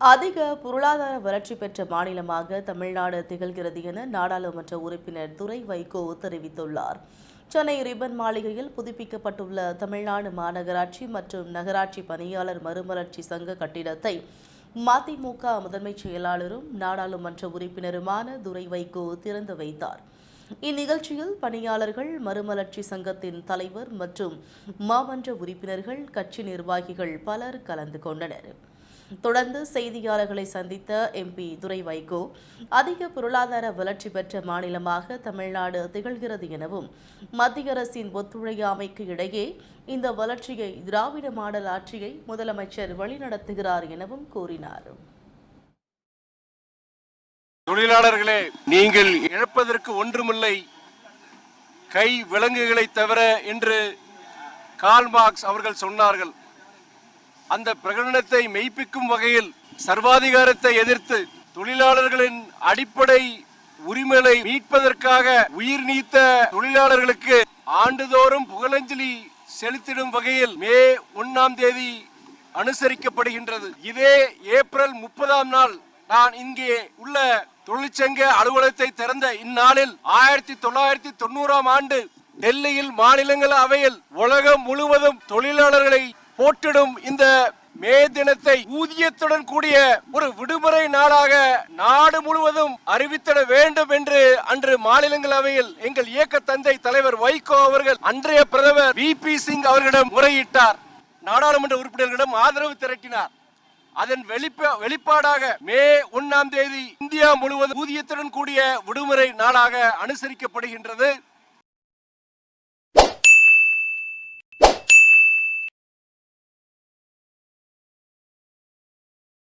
அதிக பொருளாதார வளர்ச்சி பெற்ற மாநிலமாக தமிழ்நாடு திகழ்கிறது என நாடாளுமன்ற உறுப்பினர் துரை வைகோ தெரிவித்துள்ளார். சென்னை ரிப்பன் மாளிகையில் புதுப்பிக்கப்பட்டுள்ள தமிழ்நாடு மாநகராட்சி மற்றும் நகராட்சி பணியாளர் மறுமலர்ச்சி சங்க கட்டிடத்தை மதிமுக முதன்மைச் செயலாளரும் நாடாளுமன்ற உறுப்பினருமான துரை வைகோ திறந்து வைத்தார். இந்நிகழ்ச்சியில் பணியாளர்கள் மறுமலர்ச்சி சங்கத்தின் தலைவர் மற்றும் மாமன்ற உறுப்பினர்கள் கட்சி நிர்வாகிகள் பலர் கலந்து கொண்டனர். தொடர்ந்து செய்தியாளர்களை சந்தித்த எம்பி துரை வைகோ அதிக பொருளாதார வளர்ச்சி பெற்ற மாநிலமாக தமிழ்நாடு திகழ்கிறது எனவும் மத்திய அரசின் ஒத்துழையாமைக்கு இடையே இந்த வளர்ச்சியை திராவிட மாடல் ஆட்சியை முதலமைச்சர் வழிநடத்துகிறார் எனவும் கூறினார். தொழிலாளர்களே நீங்கள் இழப்பதற்கு ஒன்றுமில்லை. கை விலங்குகளை தவிர என்று கால்மார்க்ஸ் அவர்கள் சொன்னார்கள். அந்த பிரகடனத்தை மெய்ப்பிக்கும் வகையில் சர்வாதிகாரத்தை எதிர்த்து தொழிலாளர்களின் அடிப்படை உரிமைகளை மீட்பதற்காக உயிர் நீத்த தொழிலாளர்களுக்கு ஆண்டுதோறும் புகழஞ்சலி செலுத்திடும் வகையில் மே ஒன்னாம் தேதி அனுசரிக்கப்படுகின்றது. இதே ஏப்ரல் முப்பதாம் நாள் நான் இங்கே உள்ள தொழிற்சங்க அலுவலகத்தை திறந்த இந்நாளில் ஆயிரத்தி தொள்ளாயிரத்தி தொண்ணூறாம் ஆண்டு டெல்லியில் மாநிலங்கள் அவையில் உலகம் முழுவதும் தொழிலாளர்களை போற்றிடும் இந்த மே தினத்தை ஊதியத்துடன் கூடிய ஒரு விடுமுறை நாளாக நாடு முழுவதும் அறிவித்திட வேண்டும் என்று அன்று மாநிலங்களவையில் எங்கள் இயக்க தந்தை தலைவர் வைகோ அவர்கள் அன்றைய பிரதமர் வி பி சிங் அவர்களிடம் முறையிட்டார். நாடாளுமன்ற உறுப்பினர்களிடம் ஆதரவு திரட்டினார். அதன் வெளிப்ப வெளிப்பாடாக மே ஒன்னாம் தேதி இந்தியா முழுவதும் ஊதியத்துடன் கூடிய விடுமுறை நாளாக அனுசரிக்கப்படுகின்றது.